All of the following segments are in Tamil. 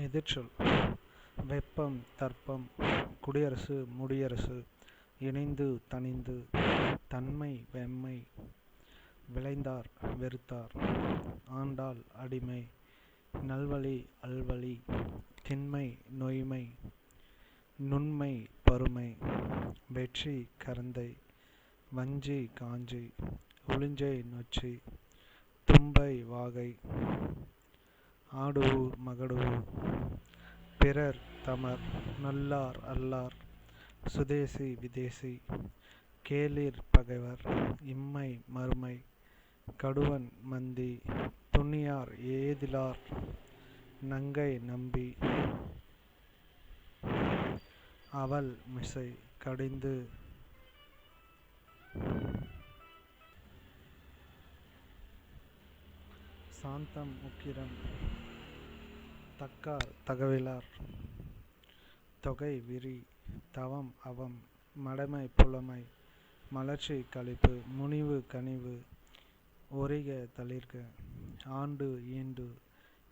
எதிர்ச்சொல். வெப்பம் தர்ப்பம் குடியரசு முடியரசு இணைந்து தணிந்து தன்மை வெம்மை விளைந்தார் வெறுத்தார் ஆண்டாள் அடிமை நல்வழி அல்வழி திண்மை நொய்மை நுண்மை பருமை வெற்றி கரந்தை வஞ்சி காஞ்சி உளிஞ்சை நொச்சி தும்பை வாகை ஆடுவூர் மகடுவூர் பிறர் தமர் நல்லார் அல்லார். சுதேசி விதேசி. கேளிர் பகைவர். இம்மை மறுமை. கடுவன் மந்தி. துணியார் ஏதிலார். நங்கை நம்பி. அவள் மிசை கடிந்து. சாந்தம் உக்கிரம் தக்கார் தகவிலார் தொகை விரி தவம் அவம் மடமை புலமை மலர்ச்சி கழிப்பு முனிவு கனிவு ஒரிக தளிர்க ஆண்டு ஈண்டு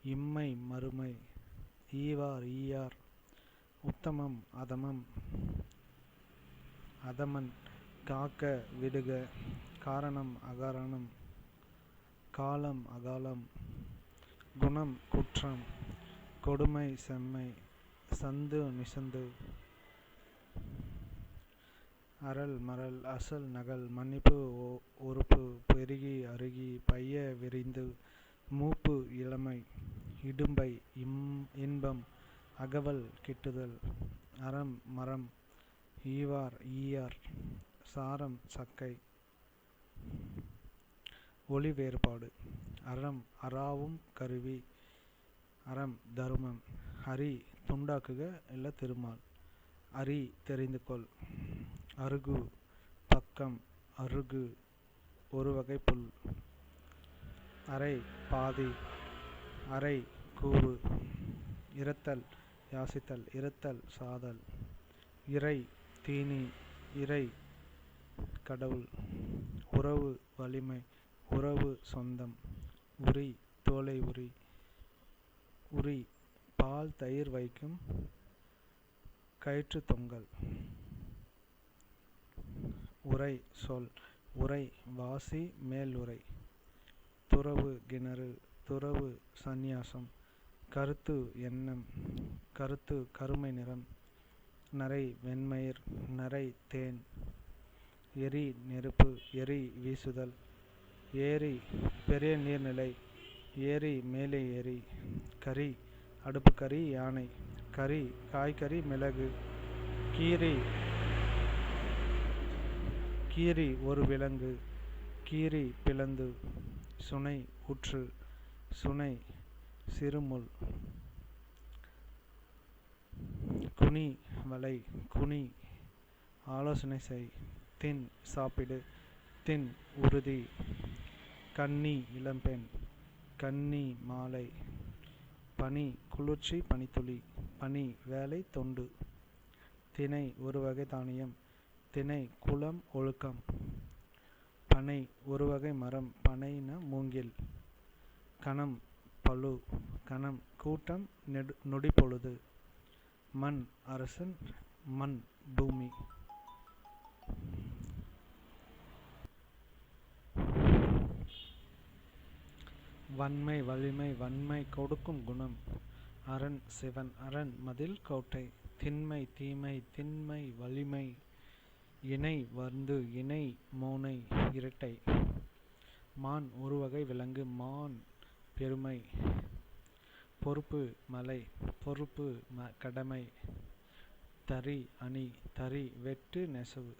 இம்மை மறுமை ஈவார் ஈயார் உத்தமம் அதமம் அதமன் காக்க விடுக காரணம் அகாரணம் காலம் அகாலம் குணம் குற்றம் கொடுமை செம்மை சந்து நிசந்து. அறல் மரல் அசல் நகல் மன்னிப்பு ஒ- ஒறுப்பு பெருகி அருகி பைய விரிந்து மூப்பு இளமை இடும்பை இம் இன்பம் அகவல் கிட்டுதல் அறம் மரம் ஈவார் ஈயார் சாரம் சக்கை. ஒளி வேறுபாடு. அறம் அறாவும் கருவி. அறம் தருமம். அரி துண்டாக்குக இல்லை திருமால். அரி தெரிந்து கொள். அருகு பக்கம் அருகு ஒரு வகை புல். அரை பாதி. அரை கூறு இரத்தல் யாசித்தல். இரத்தல் சாதல். இறை தீனி. இறை கடவுள். உறவு வலிமை. உறவு சொந்தம். உரி தோலை உரி. உரி பால் தயிர் வைக்கும் கயிற்று தொங்கல். உரை சொல். உரை வாசி மேலுரை துறவு கிணறு துறவு சந்நியாசம். கருத்து எண்ணம். கருத்து கருமை நிறம். நரை வெண்மயிர் நரை தேன். எரி நெருப்பு எரி வீசுதல். ஏரி பெரிய நீர்நிலை ஏரி மேலே ஏரி கறி அடுப்பு கறி யானை கறி காய்கறி மிளகு கீரி கீரி ஒரு விலங்கு கீரி பிளந்து சுனை ஊற்று சுனை சிறுமுள் குனி வலை குனி ஆலோசனை செய் தின் சாப்பிடு தின் உறுதி. கன்னி இளம்பெண் கன்னி மாலை பனி குளிர்ச்சி பனித்துளி பனி வேலை தொண்டு தினை ஒரு வகை தானியம் தினை குளம் ஒழுக்கம் பனை ஒரு வகை மரம் பனைன மூங்கில் கணம் பளு கணம் கூட்டம் நெடு நொடி பொழுது மண் அரசன் மண் பூமி. வன்மை வலிமை வன்மை கொடுக்கும் குணம். அரண் சிவன் அரண் மதில் கோட்டை. திண்மை தீமை திண்மை வலிமை. இணை வந்து இணை மோனை இரட்டை. மான் ஒரு வகை விலங்கு. மான் பெருமை. பொறுப்பு மலை. பொறுப்பு ம கடமை. தறி அணி. தறி வெட்டு நெசவு.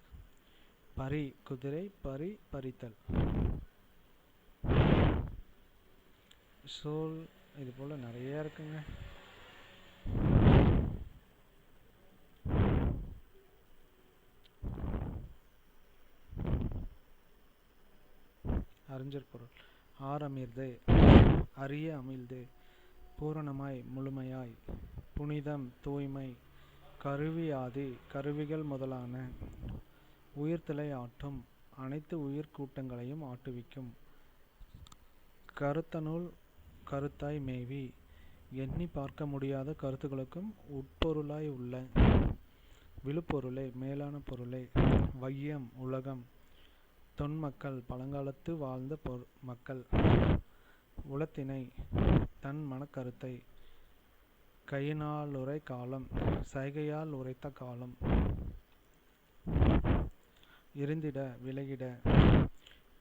பரி குதிரை பரி பறித்தல் சோல் இது போல நிறைய இருக்குங்க. அறிஞர் பொருள். ஆரமிர்தே அரிய அமிழ்து பூரணமாய் முழுமையாய் புனிதம் தூய்மை கருவியாதி கருவிகள் முதலான உயிர்த்தலை ஆட்டும் அனைத்து உயிர் கூட்டங்களையும் ஆட்டுவிக்கும். கருத்தனுள் கருத்தாய் மேவி. எண்ணி பார்க்க முடியாத கருத்துக்களுக்கும் உட்பொருளாய் உள்ள விழுப்பொருளே மேலான பொருளே. வையம் உலகம். தொன்மக்கள் பழங்காலத்து வாழ்ந்த பொரு மக்கள். உளத்தினை தன் மனக்கருத்தை. கையினாலுரை காலம் சைகையால் உரைத்த காலம். இருந்திட விலகிட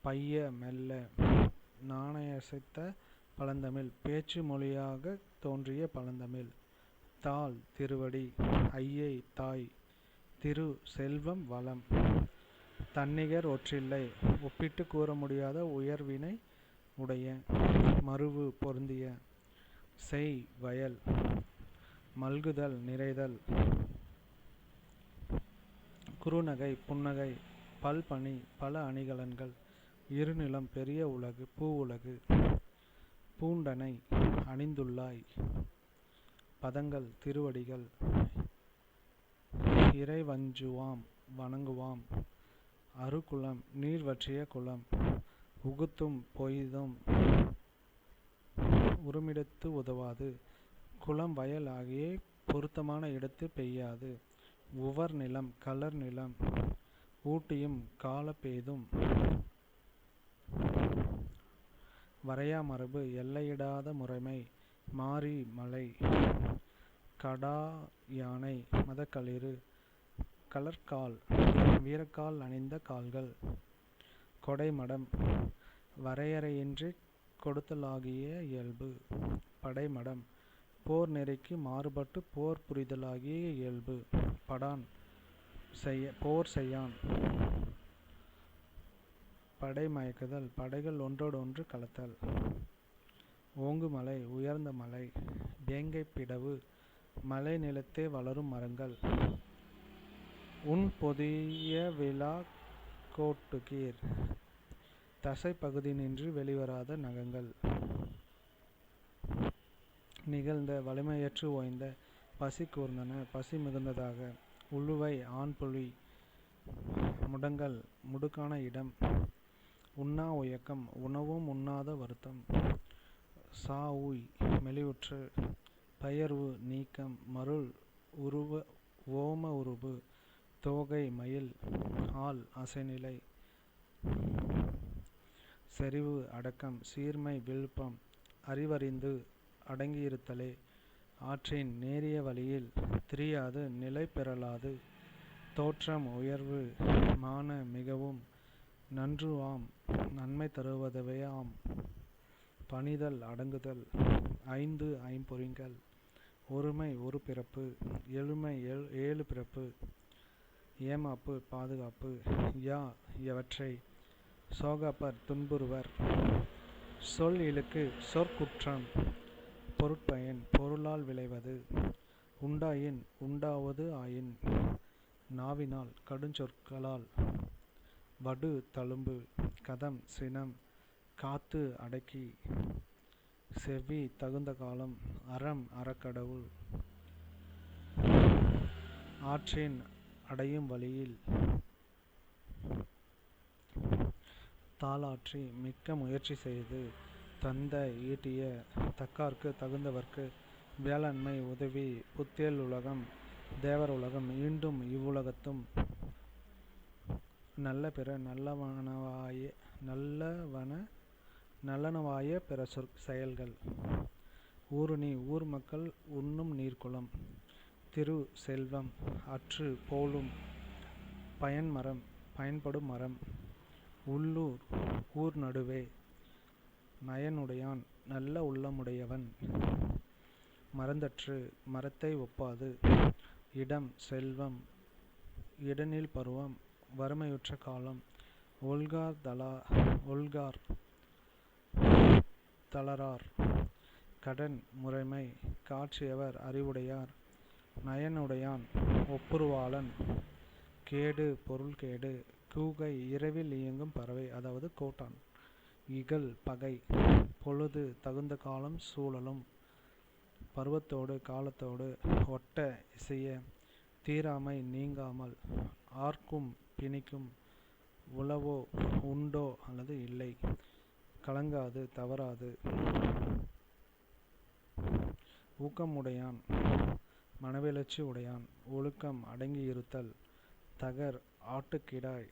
பைய மெல்ல நாணயசைத்த பழந்தமிழ். பேச்சு மொழியாக தோன்றிய பழந்தமிழ். தாள் திருவடி ஐயை தாய் திரு செல்வம் வளம். தன்னிகர் ஒற்றில்லை. ஒப்பிட்டு கூற முடியாத உயர்வினை உடைய மருவு பொருந்திய. செய் வயல் மல்குதல் நிறைதல். குறுநகை புன்னகை பல்பணி பல அணிகலன்கள். இருநிலம் பெரிய உலகு பூ உலகு. பூண்டனை அணிந்துள்ளாய். பதங்கள் திருவடிகள் இறைவஞ்சுவாம் வணங்குவாம். அருகுலம் நீர்வற்றிய குளம் உகுத்தும் பொய்தும் உருமிடத்து உதவாது. குளம் வயல் ஆகிய பொருத்தமான இடத்து பெய்யாது. உவர் நிலம் கலர் நிலம் ஊட்டியும் கால வரையா மரபு எல்லையிடாத முறைமை மாரி மலை கடா யானை மதக்களிறு கலர்கால் வீரக்கால் அணிந்த கால்கள் கொடைமடம் வரையறையின்றி கொடுத்தலாகிய இயல்பு படைமடம் போர் நெறிக்கு மாறுபட்டு போர் புரிதலாகிய இயல்பு படான் செய்ய போர் செய்யான். படை மயக்குதல் படைகள் ஒன்றோடொன்று கலத்தல். ஓங்குமலை உயர்ந்த மலை வேங்கை பிடவு மலை நிலத்தே வளரும் மரங்கள். உன் பொதிய விழா கோட்டுகீர் தசை பகுதி நின்று வெளிவராத நகங்கள். நிகழ்ந்த வலிமையற்று ஓய்ந்த பசி கூர்ந்தன பசி மிகுந்ததாக உழுவை ஆண்புலி முடங்கல் முடுக்கான இடம். உண்ணா உயக்கம் உணவும் உண்ணாத வருத்தம். சா உய் மெலிவுற்று பெயர்வு நீக்கம் மருள் உருவ ஓம உருபு தோகை மயில் ஆள் அசைநிலை செறிவு அடக்கம் சீர்மை விழுப்பம் அறிவறிந்து அடங்கியிருத்தலே ஆற்றின் நேரிய வழியில் திரியாது நிலை பெறலாது தோற்றம் உயர்வு மான மிகவும் நன்று ஆம் நன்மை தருவதுவேயாம். பணிதல் அடங்குதல் ஐந்து ஐம்பொறிங்கள். ஒருமை ஒரு பிறப்பு எழுமை ஏழு ஏழு பிறப்பு. ஏமாப்பு பாதுகாப்பு. யா எவற்றை சோகாப்பர் துன்புறுவர். சொல் இழுக்கு சொற்குற்றம். பொருட்பயன் பொருளால் விளைவது. உண்டாயின் உண்டாவது ஆயின். நாவினால் கடுஞ்சொற்களால். வடு தழும்பு கதம் சினம் காத்து அடக்கி செவ்வி தகுந்த காலம் அறம் அறக்கடவுள். ஆற்றின் அடையும் வழியில் தாளாற்றி மிக்க முயற்சி செய்து தந்த ஈட்டிய தக்கார்க்கு தகுந்தவர்க்கு வேளாண்மை உதவி புத்தேல் உலகம் தேவர் உலகம் ஈண்டும் இவ்வுலகத்தும் நல்ல பிற நல்லவனவாய நல்லவன நல்லனவாய பிற சொற் செயல்கள். ஊருணி ஊர் மக்கள் உண்ணும் நீர்க்குளம். திரு செல்வம் அற்று போலும் பயன்மரம் பயன்படும் மரம். உள்ளூர் ஊர் நடுவே நயனுடையான் நல்ல உள்ளமுடையவன். மறந்தற்று மரத்தை ஒப்பாது. இடம் செல்வம் இடனில் பருவம் வறுமையுற்ற காலம். ஒல்கார் தலா ஒல்கார் தளரார். கடன் முறைமை காற்றியவர் அறிவுடையார். நயனுடையான் ஒப்புருவாளன். கேடு பொருள் கேடு. கூகை இரவில் இயங்கும் பறவை அதாவது கோட்டான். இகல் பகை. பொழுது தகுந்த காலம் சூழலும். பருவத்தோடு காலத்தோடு ஒட்ட இசைய. தீராமை நீங்காமல். ஆர்க்கும் பிணிக்கும் உளவோ உண்டோ அல்லது இல்லை. கலங்காது தவறாது. ஊக்கமுடையான் மனவெழுச்சி உடையான். ஒழுக்கம் அடங்கியிருத்தல் தகர் ஆட்டுக்கிடாய்.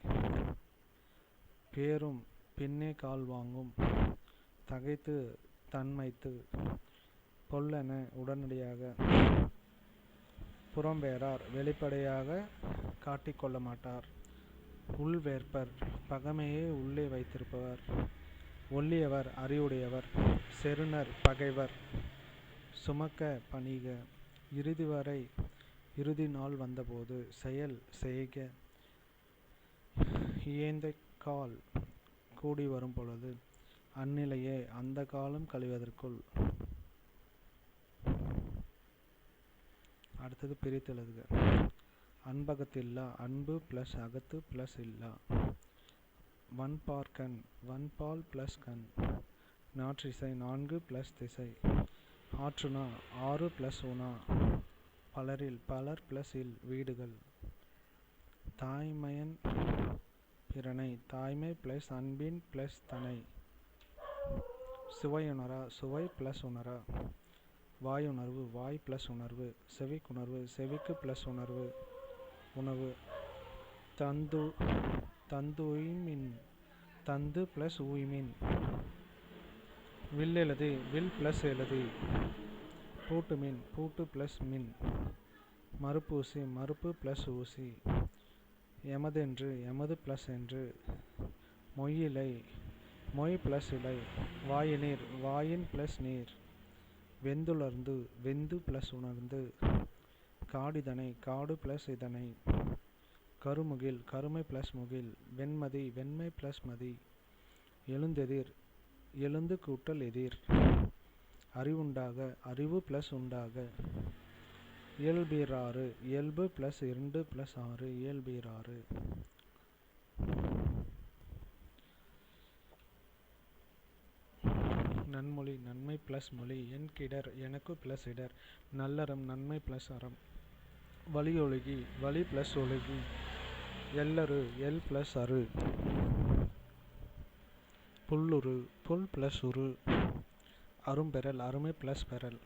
பேரும் பின்னே கால் வாங்கும் தகைத்து தன்மைத்து. பொல்லென உடனடியாக புறம்பேறார் வெளிப்படையாக காட்டிக்கொள்ள மாட்டார். உள்வேற்பர் பகமையே உள்ளே வைத்திருப்பவர். ஒல்லியவர் அறிவுடையவர் செருணர் பகைவர் சுமக்க பணிக. இறுதி வரை இறுதி நாள் வந்தபோது செயல் செய்க. இயந்த கால் கூடி வரும் பொழுது அந்நிலையே அந்த காலம் கழிவதற்குள். அடுத்தது பிரித்து அன்பகத்தில்லா அன்பு ப்ளஸ் அகத்து ப்ளஸ் இல்லா. வன்பார்க்கண் வன்பால் ப்ளஸ் கண். நாற்றிசை நான்கு ப்ளஸ் திசை. ஆற்றுனா ஆறு ப்ளஸ் உணா. பலரில் பலர் ப்ளஸ் இல் வீடுகள். தாய்மையன் பிறனை தாய்மை ப்ளஸ் அன்பின் ப்ளஸ் தனை. சுவையுணரா சுவை ப்ளஸ் உணரா. வாயுணர்வு வாய் ப்ளஸ் உணர்வு. செவிக்குணர்வு செவிக்கு ப்ளஸ் உணர்வு. உணவு. தந்து தந்து உய்மின் தந்து ப்ளஸ் உய்மின். வில் எழுதி வில் ப்ளஸ் எழுதி. பூட்டு மின் பூட்டு ப்ளஸ் மின். மறுப்பூசி மறுப்பு ப்ளஸ் ஊசி. எமதென்று எமது ப்ளஸ் என்று. மொய்யிலை மொய் ப்ளஸ் இலை. வாயினீர் வாயின் ப்ளஸ் நீர். வெந்துலர்ந்து வெந்து ப்ளஸ் உணர்ந்து. காடிதனை காடு ப்ளஸ் இதனை. கருமுகில் கருமை ப்ளஸ் முகில் வெண்மதி வெண்மை ப்ளஸ் மதி. எழுந்தெதிர் எழுந்து கூட்டல் எதிர். அறிவுண்டாக அறிவு ப்ளஸ் உண்டாக. இயல்பீராறு இயல்பு ப்ளஸ் இரண்டு ப்ளஸ் ஆறு இயல்பீராறு நன்மொழி நன்மை ப்ளஸ் மொழி என் கிடர் எனக்கு ப்ளஸ் இடர். நல்லறம் நன்மை ப்ளஸ் அறம். வழியொழுகி வழி ப்ளஸ் ஒழுகி. எல்லரு எல் ப்ளஸ் அரு. புல்லுரு புல் ப்ளஸ் உரு. அரும்பெறல் அருமை ப்ளஸ் பெறல்.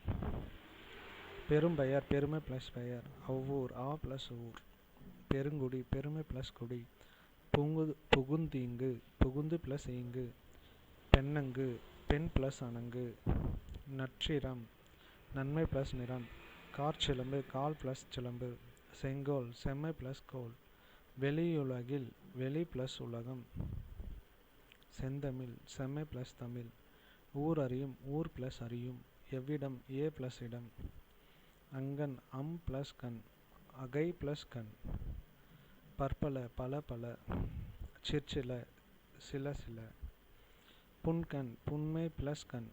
பெரும்பெயர் பெருமை ப்ளஸ் பெயர். அவ்வூர் ஆ ப்ளஸ் ஊர். பெருங்குடி பெருமை ப்ளஸ் குடி. புங்கு புகுந்தீங்கு புகுந்து ப்ளஸ் ஈங்கு. பெண்ணங்கு பெண் ப்ளஸ் அணங்கு. நற்றிரம் நன்மை ப்ளஸ் நிறம். காற்சிலம்பு கால் ப்ளஸ் சிலம்பு செங்கோல் செம்மை ப்ளஸ் கோல் வெளியுலகில் வெளி ப்ளஸ் உலகம் செந்தமிழ் செம்மை ப்ளஸ் தமிழ் ஊர் அறியும் ஊர் ப்ளஸ் அறியும் எவ்விடம் ஏ ப்ளஸ் இடம் அங்கன் அம் ப்ளஸ் கண் அகை ப்ளஸ் கண் பற்பல பல பல சிற்சில சில சில புன்கண் புன்மை ப்ளஸ் கண்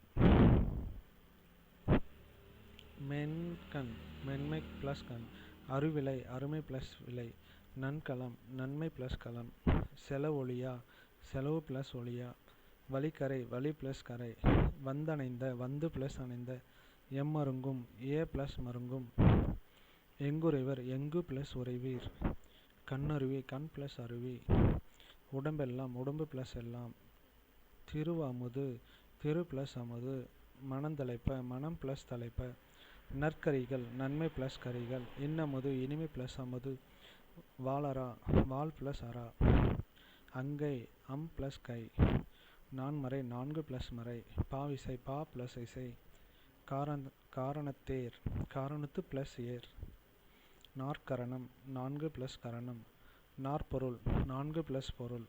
மென்கண் மென்மை ப்ளஸ் கண். அருவிலை அருமை ப்ளஸ் விலை. நன்கலம் நன்மை ப்ளஸ் களம் செலவொழியா செலவு ப்ளஸ் ஒளியா. வழிக்கரை வழி ப்ளஸ் கரை. வந்தணைந்த வந்து ப்ளஸ் அணைந்த. எம்மருங்கும் ஏ ப்ளஸ் மருங்கும். எங்குறைவர் எங்கு ப்ளஸ் உறைவீர். கண்ணருவி கண் ப்ளஸ் அருவி. உடம்பெல்லாம் உடம்பு ப்ளஸ் எல்லாம். திருவாமுது திரு ப்ளஸ் அமுது. மனந்தலைப்ப மனம் ப்ளஸ் தலைப்ப. நற்கரிகள் நன்மை ப்ளஸ் கரிகள் இன்னமுது இனிமை ப்ளஸ் அமுது வாளரா வால் ப்ளஸ் அரா அங்கை அம் ப்ளஸ் கை நான்மறை நான்கு ப்ளஸ் மறை பாவிசை பா ப்ளஸ் இசை காரண காரணத்தேர் காரணத்து ப்ளஸ் ஏர் நாற்கரணம் நான்கு ப்ளஸ் கரணம் நாற்பொருள் நான்கு ப்ளஸ் பொருள்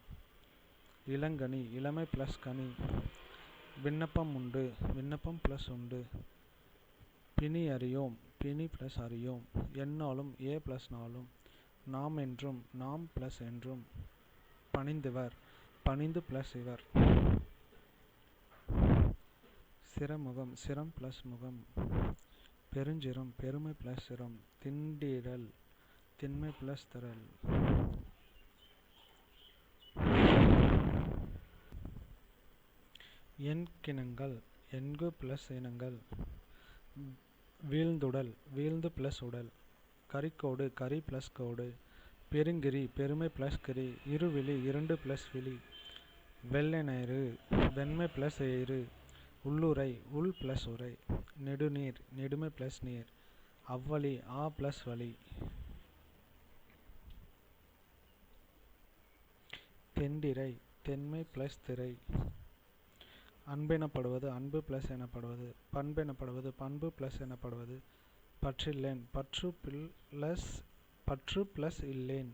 இளங்கனி இளமை ப்ளஸ் கனி விண்ணப்பம் உண்டு விண்ணப்பம் ப்ளஸ் உண்டு பிணி அறியோம் பிணி ப்ளஸ் அறியோம். எந்நாளும் ஏ ப்ளஸ் நாளும் நாம் என்றும் நாம் ப்ளஸ் என்றும் பணிந்தவர் பணிந்து ப்ளஸ் இவர். சிறமுகம் சிரம் ப்ளஸ் முகம். பெருஞ்சிரம் பெருமை ப்ளஸ் சிரம். திண்டிடல் திண்மை ப்ளஸ் திரள். எண்கிணங்கள் எண்கு ப்ளஸ் இனங்கள். வீழ்ந்துடல் வீழ்ந்து ப்ளஸ் உடல். கரிக்கோடு கரி ப்ளஸ் கோடு. பெருங்கிரி பெருமை ப்ளஸ் கிரி. இருவிழி இரண்டு ப்ளஸ் விழி. நயிறு வெண்மை ப்ளஸ் எயிறு உள்ளுரை உள் ப்ளஸ் உரை நெடுநீர் நெடுமை ப்ளஸ் நீர். அவ்வழி ஆ ப்ளஸ் வழி. தெண்டிரை தென்மை ப்ளஸ் திரை. அன்பெனப்படுவது அன்பு ப்ளஸ் எனப்படுவது பண்பெனப்படுவது பண்பு ப்ளஸ் எனப்படுவது பற்றில்லேன். பற்று பிளஸ் பற்று ப்ளஸ் இல்லேன்.